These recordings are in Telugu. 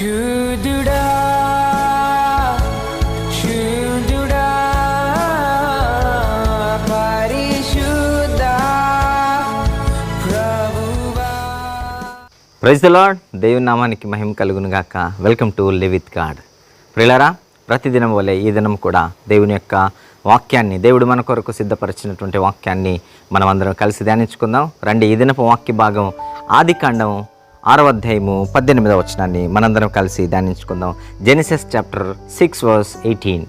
శుద్ధుడా పరిశుద్ధ ప్రభువా. ప్రైజ్ ద లాడ్ దేవుని నామానికి మహిమ కలుగును గాక welcome to live with God. ప్రిలరా ప్రతిదినం వలె ఈ దినం కూడా దేవుని యొక్క వాక్యాన్ని దేవుడు మన కొరకు సిద్ధపరిచినటువంటి వాక్యాన్ని మనం అందరం కలిసి ధ్యానించుకుందాం. రండి ఈ దినపు వాక్య భాగం ఆది కాండం ఆరవ అధ్యాయము పద్దెనిమిదవ వచనాన్ని మనందరం కలిసి ధ్యానించుకుందాం. Genesis chapter six verse eighteen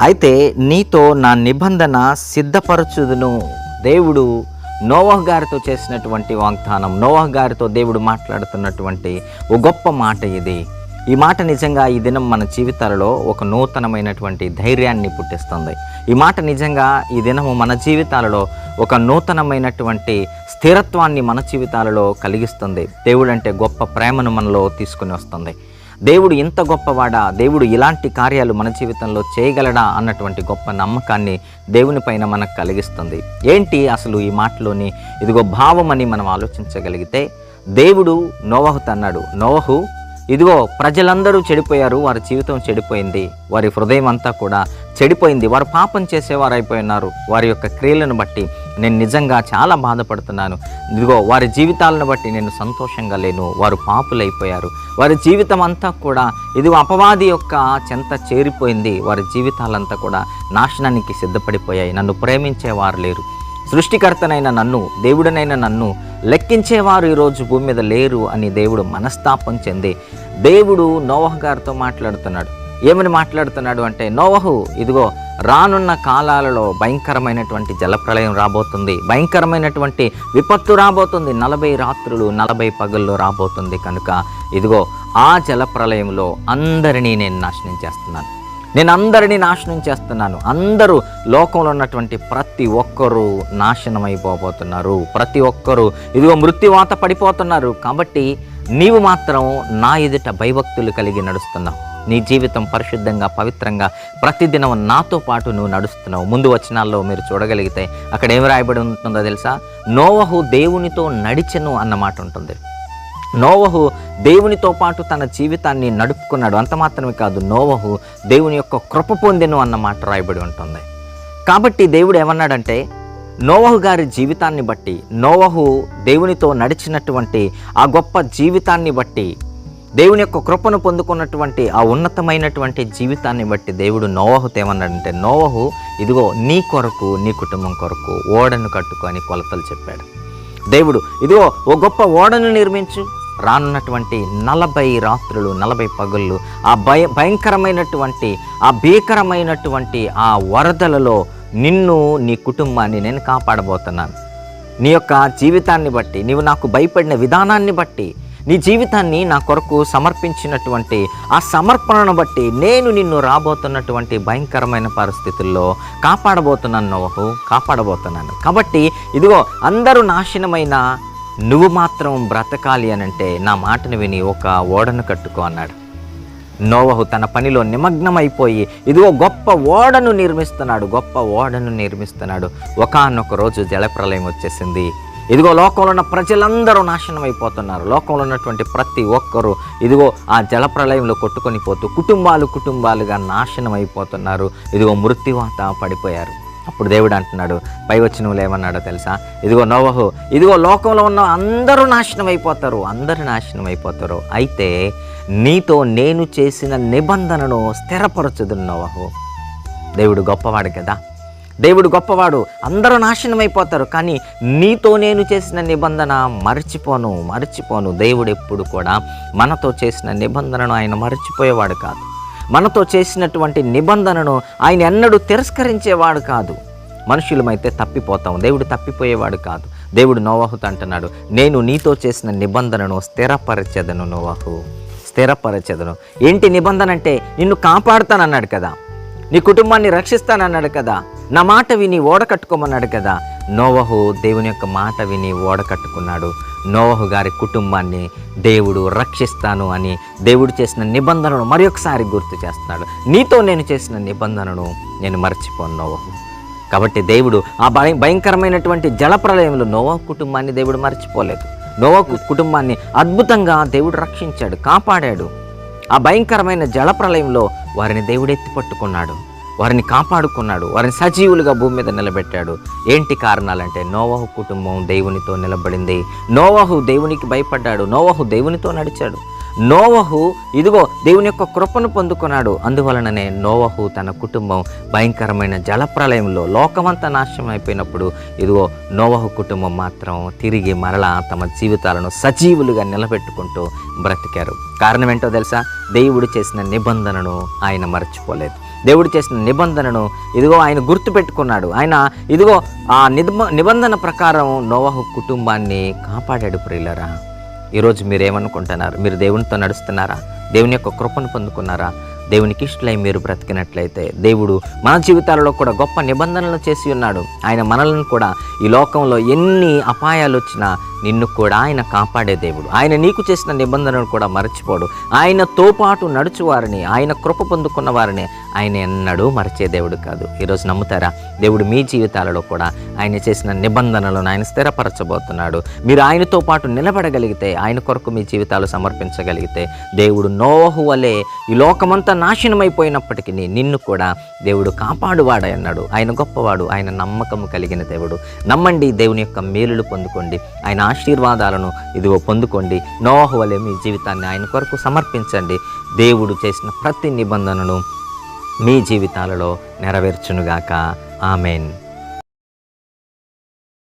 అయితే నీతో నా నిబంధన సిద్ధపరచుదును. దేవుడు నోవహ్ గారితో చేసినటువంటి వాగ్దానం నోవహ్ గారితో దేవుడు మాట్లాడుతున్నటువంటి ఓ గొప్ప మాట ఇది. ఈ మాట నిజంగా ఈ దినం మన జీవితాలలో ఒక నూతనమైనటువంటి ధైర్యాన్ని పుట్టిస్తుంది. ఈ మాట నిజంగా ఈ దినము మన జీవితాలలో ఒక నూతనమైనటువంటి స్థిరత్వాన్ని మన జీవితాలలో కలిగిస్తుంది. దేవుడు అంటే గొప్ప ప్రేమను మనలో తీసుకుని వస్తుంది. దేవుడు ఇంత గొప్పవాడా? దేవుడు ఇలాంటి కార్యాలు మన జీవితంలో చేయగలడా? అన్నటువంటి గొప్ప నమ్మకాన్ని దేవుని పైన మనకు కలిగిస్తుంది. ఏంటి అసలు ఈ మాటలోని ఇదిగో భావం అని మనం ఆలోచించగలిగితే దేవుడు నోవహు తన్నాడు నోవహు ఇదిగో ప్రజలందరూ చెడిపోయారు వారి జీవితం చెడిపోయింది వారి హృదయం అంతా కూడా చెడిపోయింది వారు పాపం చేసేవారు అయిపోయినారు వారి యొక్క క్రియలను బట్టి నేను నిజంగా చాలా బాధపడుతున్నాను. ఇదిగో వారి జీవితాలను బట్టి నేను సంతోషంగా లేను వారు పాపులైపోయారు వారి జీవితం అంతా కూడా ఇదిగో అపవాది యొక్క చెంత చేరిపోయింది వారి జీవితాలంతా కూడా నాశనానికి సిద్ధపడిపోయాయి నన్ను ప్రేమించేవారు లేరు. సృష్టికర్తనైన నన్ను దేవుడనైన నన్ను లెక్కించేవారు ఈరోజు భూమి మీద లేరు అని దేవుడు మనస్తాపం చెంది దేవుడు నోవహ గారితో మాట్లాడుతున్నాడు. ఏమని మాట్లాడుతున్నాడు అంటే నోవహు ఇదిగో రానున్న కాలాలలో భయంకరమైనటువంటి జలప్రలయం రాబోతుంది. భయంకరమైనటువంటి విపత్తు రాబోతుంది. నలభై రాత్రులు నలభై పగల్లో రాబోతుంది కనుక ఇదిగో ఆ జలప్రలయంలో అందరినీ నేను నాశనం చేస్తున్నాను. నేను అందరినీ నాశనం చేస్తున్నాను. అందరూ లోకంలో ఉన్నటువంటి ప్రతి ఒక్కరూ నాశనమైపోబోతున్నారు. ప్రతి ఒక్కరూ ఇదిగో మృత్యువాత పడిపోతున్నారు. కాబట్టి నీవు మాత్రం నా ఎదుట భయభక్తులు కలిగి నడుస్తున్నావు. నీ జీవితం పరిశుద్ధంగా పవిత్రంగా ప్రతిదినం నాతో పాటు నువ్వు నడుస్తున్నావు. ముందు వచనాల్లో మీరు చూడగలిగితే అక్కడ ఏం రాయబడి ఉంటుందో తెలుసా? నోవహు దేవునితో నడిచెను అన్న మాట ఉంటుంది. నోవహు దేవునితో పాటు తన జీవితాన్ని నడుపుకున్నాడు. అంత మాత్రమే కాదు నోవహు దేవుని యొక్క కృప పొందెను అన్న మాట రాయబడి ఉంటుంది. కాబట్టి దేవుడు ఏమన్నాడంటే నోవహు గారి జీవితాన్ని బట్టి నోవహు దేవునితో నడిచినటువంటి ఆ గొప్ప జీవితాన్ని బట్టి దేవుని యొక్క కృపను పొందుకున్నటువంటి ఆ ఉన్నతమైనటువంటి జీవితాన్ని బట్టి దేవుడు నోవహుతో ఏమన్నాడంటే నోవహు ఇదిగో నీ కొరకు నీ కుటుంబం కొరకు ఓడను కట్టుకొని కొలతలు చెప్పాడు. దేవుడు ఇదిగో ఓ గొప్ప ఓడను నిర్మించు. రానున్నటువంటి నలభై రాత్రులు నలభై పగుళ్ళు ఆ భయ భయంకరమైనటువంటి ఆ భీకరమైనటువంటి ఆ వరదలలో నిన్ను నీ కుటుంబాన్ని నేను కాపాడబోతున్నాను. నీ యొక్క జీవితాన్ని బట్టి నీవు నాకు భయపడిన విధానాన్ని బట్టి నీ జీవితాన్ని నా కొరకు సమర్పించినటువంటి ఆ సమర్పణను బట్టి నేను నిన్ను రాబోతున్నటువంటి భయంకరమైన పరిస్థితుల్లో కాపాడబోతున్నాను నోహు కాపాడబోతున్నాను. కాబట్టి ఇదిగో అందరూ నాశనమైన నువ్వు మాత్రం బ్రతకాలి అనంటే నా మాటను విని ఒక ఓడను కట్టుకో అన్నాడు. నోవహు తన పనిలో నిమగ్నమైపోయి ఇదిగో గొప్ప ఓడను నిర్మిస్తున్నాడు గొప్ప ఓడను నిర్మిస్తున్నాడు. ఒకానొక రోజు జలప్రలయం వచ్చేసింది. ఇదిగో లోకంలో ఉన్న ప్రజలందరూ నాశనం అయిపోతున్నారు లోకంలో ఉన్నటువంటి ప్రతి ఒక్కరూ ఇదిగో ఆ జలప్రలయంలో కొట్టుకొని పోతూ కుటుంబాలు కుటుంబాలుగా నాశనం అయిపోతున్నారు ఇదిగో మృత్యువాత పడిపోయారు. అప్పుడు దేవుడు అంటున్నాడు పై వచ్చిన ఏమన్నాడో తెలుసా? ఇదిగో నోవహు ఇదిగో లోకంలో ఉన్న అందరూ నాశనం అయిపోతారు అందరూ నాశనం అయిపోతారు. అయితే నీతో నేను చేసిన నిబంధనను స్థిరపరచుదు నోవహు. దేవుడు గొప్పవాడు కదా? దేవుడు గొప్పవాడు అందరూ నాశనం అయిపోతారు కానీ నీతో నేను చేసిన నిబంధన మర్చిపోను మర్చిపోను. దేవుడు ఎప్పుడు కూడా మనతో చేసిన నిబంధనను ఆయన మర్చిపోయేవాడు కాదు. మనతో చేసినటువంటి నిబంధనను ఆయన ఎన్నడూ తిరస్కరించేవాడు కాదు. మనుషులమైతే తప్పిపోతాం. దేవుడు తప్పిపోయేవాడు కాదు. దేవుడు నోవాహుతో అంటున్నాడు నేను నీతో చేసిన నిబంధనను స్థిరపరచెదను నోవాహు. స్థిరపరచెదను. ఏంటి నిబంధన అంటే నిన్ను కాపాడుతానన్నాడు కదా. నీ కుటుంబాన్ని రక్షిస్తానన్నాడు కదా. నా మాట విని ఓడ కట్టుకోమన్నాడు కదా. నోవహు దేవుని యొక్క మాట విని ఓడకట్టుకున్నాడు. నోవహు గారి కుటుంబాన్ని దేవుడు రక్షిస్తాను అని దేవుడు చేసిన నిబంధనను మరి ఒకసారి గుర్తు చేస్తున్నాడు. నీతో నేను చేసిన నిబంధనను నేను మర్చిపోను నోవహు. కాబట్టి దేవుడు ఆ భయం భయంకరమైనటువంటి జలప్రలయంలో నోవహు కుటుంబాన్ని దేవుడు మర్చిపోలేదు. నోవహు కుటుంబాన్ని అద్భుతంగా దేవుడు రక్షించాడు కాపాడాడు. ఆ భయంకరమైన జలప్రలయంలో వారిని దేవుడు ఎత్తిపట్టుకున్నాడు. వారిని కాపాడుకున్నాడు. వారిని సజీవులుగా భూమి మీద నిలబెట్టాడు. ఏంటి కారణాలంటే నోవహు కుటుంబం దేవునితో నిలబడింది. నోవహు దేవునికి భయపడ్డాడు. నోవహు దేవునితో నడిచాడు. నోవహు ఇదిగో దేవుని యొక్క కృపను పొందుకున్నాడు. అందువలననే నోవహు తన కుటుంబం భయంకరమైన జలప్రలయంలో లోకమంతా నాశనం అయిపోయినప్పుడు ఇదిగో నోవహు కుటుంబం మాత్రం తిరిగి మరలా తమ జీవితాలను సజీవులుగా నిలబెట్టుకుంటూ బ్రతికారు. కారణం ఏంటో తెలుసా? దేవుడు చేసిన నిబంధనను ఆయన మర్చిపోలేదు. దేవుడు చేసిన నిబంధనను ఇదిగో ఆయన గుర్తుపెట్టుకున్నాడు. ఆయన ఇదిగో ఆ నిబ నిబంధన ప్రకారం నోవాహు కుటుంబాన్ని కాపాడాడు ప్రియులరా. ఈరోజు మీరు ఏమనుకుంటున్నారు మీరు దేవునితో నడుస్తున్నారా? దేవుని యొక్క కృపను పొందుకున్నారా? దేవునికి ఇష్టలై మీరు బ్రతికినట్లయితే దేవుడు మన జీవితాలలో కూడా గొప్ప నిబంధనలు చేసి ఉన్నాడు. ఆయన మనలను కూడా ఈ లోకంలో ఎన్ని అపాయాలు వచ్చినా నిన్ను కూడా ఆయన కాపాడే దేవుడు. ఆయన నీకు చేసిన నిబంధనలు కూడా మరచిపోడు. ఆయనతో పాటు నడుచువారిని ఆయన కృప పొందుకున్న వారిని ఆయన ఎన్నడూ మరచే దేవుడు కాదు. ఈరోజు నమ్ముతారా? దేవుడు మీ జీవితాలలో కూడా ఆయన చేసిన నిబంధనలను ఆయన స్థిరపరచబోతున్నాడు. మీరు ఆయనతో పాటు నిలబడగలిగితే ఆయన కొరకు మీ జీవితాలు సమర్పించగలిగితే దేవుడు నోహు వలె ఈ లోకమంతా నాశనమైపోయినప్పటికీ నిన్ను కూడా దేవుడు కాపాడువాడు అన్నాడు ఆయన గొప్పవాడు ఆయన నమ్మకము కలిగిన దేవుడు. నమ్మండి దేవుని యొక్క మేలులు పొందుకోండి. ఆయన ఆశీర్వాదాలను ఇదిగో పొందుకోండి. నోవహు వలె మీ జీవితాన్ని ఆయన కొరకు సమర్పించండి. దేవుడు చేసిన ప్రతి నిబంధనను మీ జీవితాలలో నెరవేర్చునుగాక. ఆమెన్.